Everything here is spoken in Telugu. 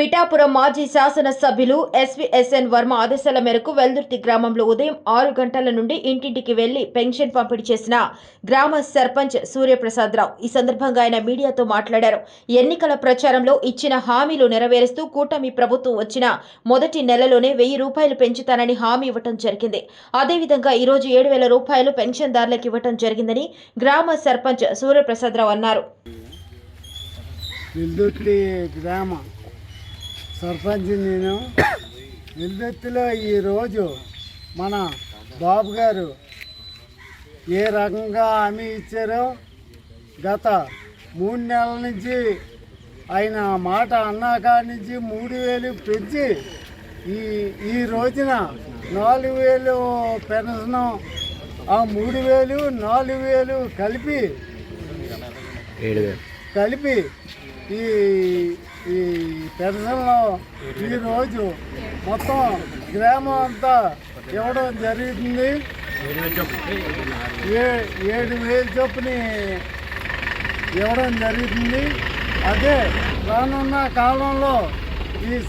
పిఠాపురం మాజీ శాసనసభ్యులు ఎస్విఎస్ఎన్ వర్మ ఆదేశాల మేరకు వెల్దుర్తి గ్రామంలో ఉదయం ఆరు గంటల నుండి ఇంటింటికి వెళ్ళి పెన్షన్ పంపిణీ చేసిన గ్రామ సర్పంచ్ సూర్యప్రసాదరావు ఈ సందర్భంగా ఆయన మీడియాతో మాట్లాడారు. ఎన్నికల ప్రచారంలో ఇచ్చిన హామీలు నెరవేరుస్తూ కూటమి ప్రభుత్వం వచ్చిన మొదటి నెలలోనే వెయ్యి రూపాయలు పెంచుతానని హామీ ఇవ్వటం జరిగింది. అదేవిధంగా ఈరోజు ఏడు వేల రూపాయలు పెన్షన్దారులకు ఇవ్వటం జరిగిందని గ్రామ సర్పంచ్ సూర్యప్రసాదరావు అన్నారు. గ్రామ సర్పంచ్ నేను వెల్దుర్తిలో ఈరోజు మన బాబు గారు ఏ రకంగా హామీ ఇచ్చారో గత మూడు నెలల నుంచి ఆయన మాట అన్నాక నుంచి మూడు వేలు పెంచి ఈ ఈ రోజున నాలుగు వేలు పెన్షన్ ఆ మూడు వేలు నాలుగు వేలు కలిపి కలిపి ఈ ఈ పెన్షన్లో ఈరోజు మొత్తం గ్రామం అంతా ఇవ్వడం జరుగుతుంది ఏ ఏడు వేలు చొప్పుని ఇవ్వడం జరుగుతుంది అదే రానున్న కాలంలో ఈ